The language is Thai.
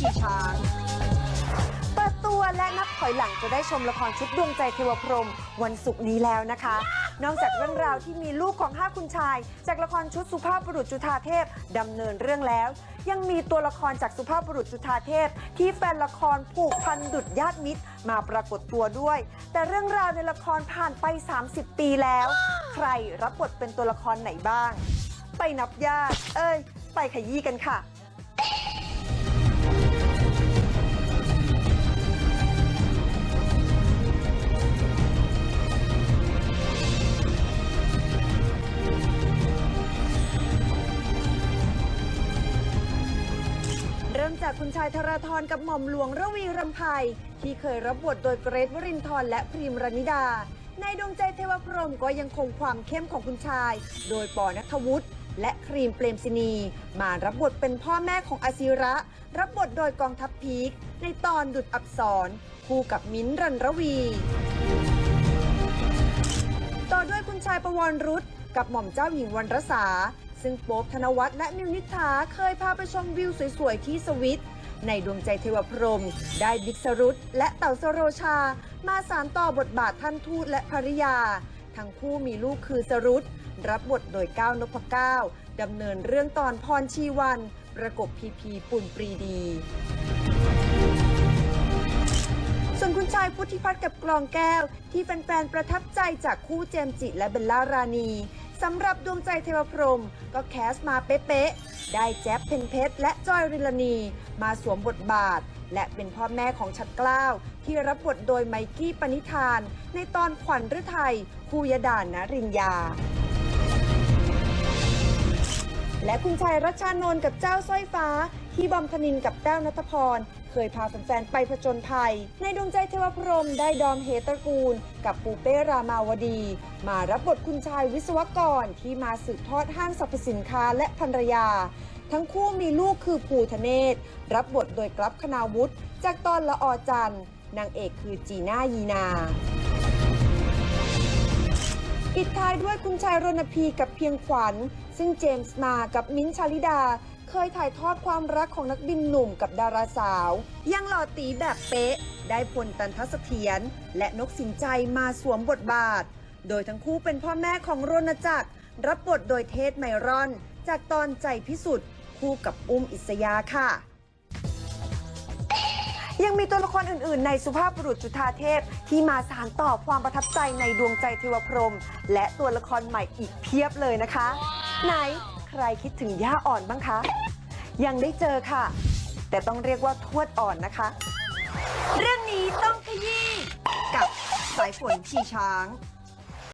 ขี่ช้าง เปิดตัวและนับถอยหลังจะได้ชมละครชุดดวงใจเทวพรหมวันศุกร์นี้แล้วนะคะ นอกจากเรื่องราวที่มีลูกของห้าคุณชาย จากละครชุดสุภาพบุรุษจุฑาเทพดำเนินเรื่องแล้ว ยังมีตัวละครจากสุภาพบุรุษจุฑาเทพ ที่แฟนละครผูกพันดุดญาติมิตรมาปรากฏตัวด้วย แต่เรื่องราวในละครผ่านไป 30 ปีแล้ว ใครรับบทเป็นตัวละครไหนบ้าง ไปนับญาติเอ้ย ไปขยี้กันค่ะ จากคุณชายธราธรกับหม่อมหลวงระวีรำไพที่เคยรับบทโดยเกรทวรินทร์และพรีมรณิดา ในดวงใจเทวพรหมก็ยังคงความเข้มของคุณชาย โดยปอนัทวุฒิและครีมเปรมศินี มารับบทเป็นพ่อแม่ของอาศิระ รับบทโดยกองทัพพีค ในตอนดุดอับสรคู่กับมิ้นรันระวี ต่อด้วยคุณชายประวรรุษกับหม่อมเจ้าหญิงวรรณรสา ซึ่งโป๊บธนวัฒน์และมิวนิษฐาเคยพาไปชมวิวสวยๆ ที่สวิต ในดวงใจเทวพรหมได้บิ๊กสรุตและเต่าสโรชา มาสารต่อบทบาทท่านทูตและภริยา ทั้งคู่มีลูกคือสรุตรับบทโดยก้าวนพเก้าดำเนินเรื่องตอนพรชีวัน ประกบพีพีปุ่นปรีดีส่วนคุณชายพุทธิพัฒน์กับกลองแก้ว ที่แฟนๆ ประทับใจจากคู่เจมจิและเบลล่ารานี สำหรับดวงใจเทวพรหมก็แคสมาเป๊ะๆ ได้แจ๊บเพนเพชรและจอยริลานีมาสวมบทบาท และเป็นพ่อแม่ของชัดกล้าว ที่รับบทโดยไมกี้ปณิธาน ในตอนขวัญฤทัยคูยดานนรินยาและคุณชายรัชชานนท์กับเจ้าสร้อยฟ้า ที่บอมธนินกับแต้วนัทพร เคยพาแฟนๆไปผจญภัย ในดวงใจเทวพรหมได้ดอมเฮตระกูล กับปูเป้รามาวดี มารับบทคุณชายวิศวกรที่มาสืบทอดห้างสรรพสินค้าและภรรยา ทั้งคู่มีลูกคือภูทะเนศ รับบทโดยกรับคณาวุฒิจากตอนละออจันนางเอกคือจีน่ายีนาปิดท้ายด้วยคุณชายรณพีกับเพียงขวัญ ซึ่งเจมส์มากับมิ้นชาลิดา เคยถ่ายทอดความรักของนักบินหนุ่มกับดาราสาว ยังหล่อตีแบบเป๊ะ ได้พลตันทัศเถียรและนกสินใจมาสวมบทบาท โดยทั้งคู่เป็นพ่อแม่ของโรนจักร รับบทโดยเทสไมรอน จากตอนใจพิสุทธิ์คู่กับอุ้มอิสยาค่ะ ยังมีตัวละครอื่น ๆ ในสุภาพบุรุษจุฑาเทพที่มาสานต่อความประทับใจในดวงใจเทวพรหมและตัวละครใหม่อีกเพียบเลยนะคะ ไหน รคิดถึงย่าอ่อนบ้างคะ ยังได้เจอค่ะ แต่ต้องเรียกว่าทวดอ่อนนะคะ เรื่องนี้ต้องขยี้กับสายฝนชีช้าง